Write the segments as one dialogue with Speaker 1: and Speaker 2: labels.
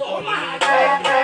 Speaker 1: Oh
Speaker 2: my God.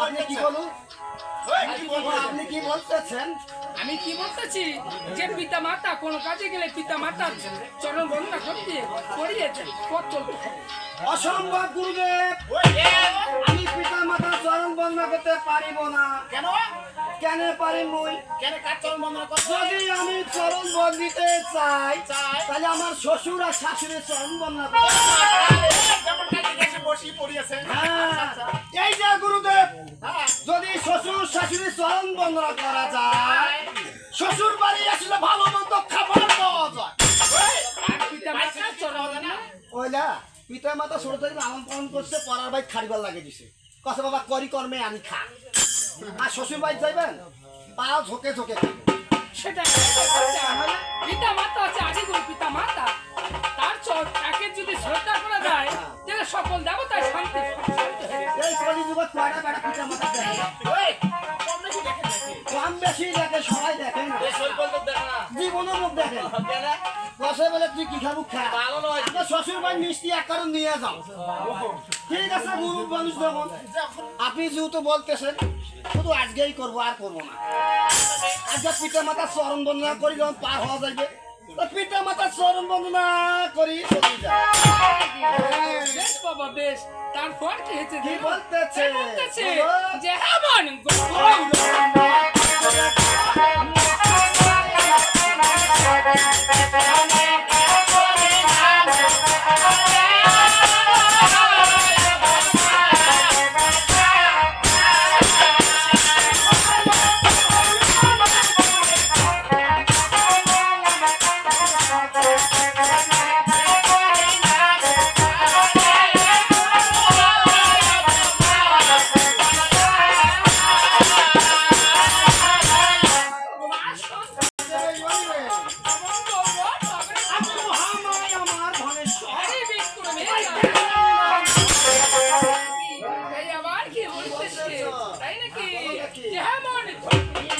Speaker 1: আপনি কি বলুন আপনি কি বলতেছেন?
Speaker 2: আমি কি বলতেছি? যে পিতা মাতা কোন কাজে গেলে পিতা মাতার চরণ বন্দনা করতে করিয়েছেন পথ চলতে
Speaker 1: অসম্ভব গুরুদেব আমি পিতা মাতার চরণ বন্ধ করতে পারিব না।
Speaker 3: কেন?
Speaker 1: কেন পারি মুই?
Speaker 3: কেন কার চরণ বন্দনা
Speaker 1: যদি আমি চরণ বন্দিতে চাই
Speaker 3: চাই।
Speaker 1: তাহলে আমার শ্বশুর আর শাশুড়ির চরণ
Speaker 3: গেছে বসি
Speaker 1: এই যে গুরুদেব
Speaker 3: হ্যাঁ।
Speaker 1: যদি শ্বশুর শাশুড়ির চরণ বন্দনা করা যায় শ্বশুর বাড়ি আসলে ভালো মন্দ খাবার পাওয়া যায়।
Speaker 2: পিতা
Speaker 1: ওইলা মাতা ছোট থেকে লালন পালন করছে পড়ার ভাই খারিবার লাগে দিছে। কথা বাবা করি কর্মে আমি খা। আর শ্বশুর বাড়ি যাইবেন পাও ঝোঁকে ঝোঁকে খাবে।
Speaker 2: সেটা পিতা মাতা আছে আদি গুরু পিতা মাতা তার চর তাকে যদি শ্রদ্ধা করা যায় তাহলে সকল দেবতায় শান্তি। শান্তি
Speaker 1: এই কলি যুগত কয়টা বেটা পিতা মাতা দেখে
Speaker 3: বেশি দেখে
Speaker 1: সবাই দেখে না।
Speaker 3: এই সই বলতে দেখ না।
Speaker 1: জীবনের মুখ দেখে না। বলে তুই কি খাব? খা।
Speaker 3: ভালো নয়।
Speaker 1: আপনার শ্বশুর বাড়ি মিষ্টি এক কারণ নিয়ে যাও। ঠিক আছে গুরু মানুষ যখন।
Speaker 3: যখন
Speaker 1: আপনি যেহেতু বলতেছেন শুধু আজকেই করব আর করব না। আজকে পিতা মাতার চরণ বন্দনা করি যখন পার হওয়া যাইবে পিতা মাতার চরণ বন্দনা করি
Speaker 2: বাবা বেশ। তারপর কি হয়েছে?
Speaker 1: কি বলতেছে?
Speaker 2: বলতেছে তাই